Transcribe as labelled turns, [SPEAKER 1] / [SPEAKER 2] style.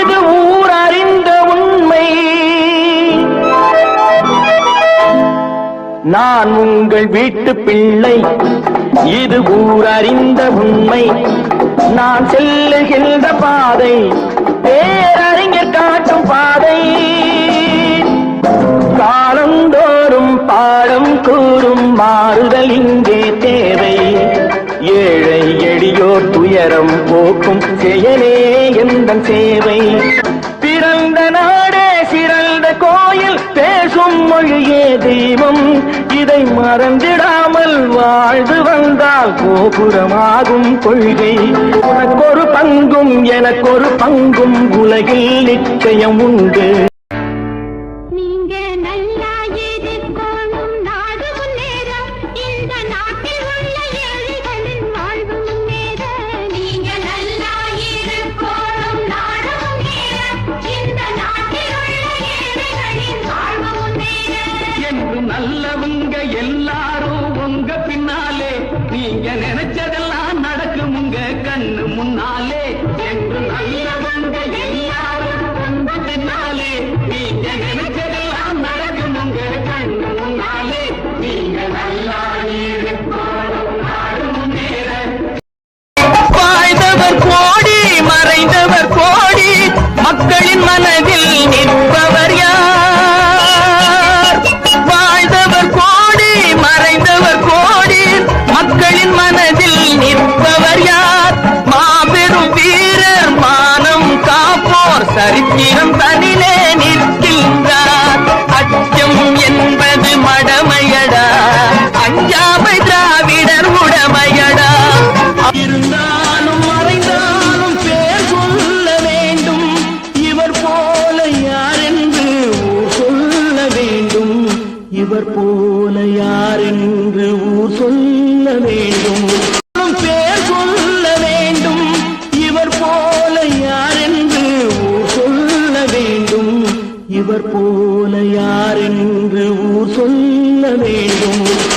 [SPEAKER 1] இது ஊர் அறிந்த உண்மை. நான் உங்கள் வீட்டு பிள்ளை இது ஊர் அறிந்த உண்மை. நான் செல்லுகின்ற பாதை பேரறிஞர் காட்டும் பாதை. காலந்தோறும் பாடம் கூறும் மாறுதல் இங்கே தேவை. துயரம் போக்கும் செயலே எந்த சேவை? பிறந்த நாடே சிறந்த கோயில் பேசும் மொழியே தெய்வம். இதை மறந்திடாமல் வாழ்ந்து வந்தால் கோபுரமாகும் கொள்கை. உனக்கொரு பங்கும் எனக்கொரு பங்கும் உலகில் நிச்சயம் உண்டு.
[SPEAKER 2] நீங்க
[SPEAKER 1] எல்லாரும் உங்க பின்னாலே. நீங்க நினைச்சதெல்லாம் நடக்கும் உங்க கண்ணு முன்னாலே. என்று நல்லவங்க எல்லாரும் உங்க பின்னாலே. நீங்க நினைச்சதெல்லாம் நடக்கும் உங்க கண்ணு முன்னாலே. நீங்க நல்லா இருக்கணும் நாடு முன்னேற கோடி மறைந்த சரித்திரம் நிற்கின்றார். அச்சம் என்பது மடமையடா. அஞ்சாமை திராவிடர் உடமையடா. இருந்தாலும் மறைந்தாலும் பேர் சொல்ல வேண்டும். இவர் போல யார் என்று ஊர் சொல்ல வேண்டும். இவர் போல யார் என்று ஊர் சொல்ல வேண்டும். இவர் போல யார் என்று ஊர் சொல்ல வேண்டும்.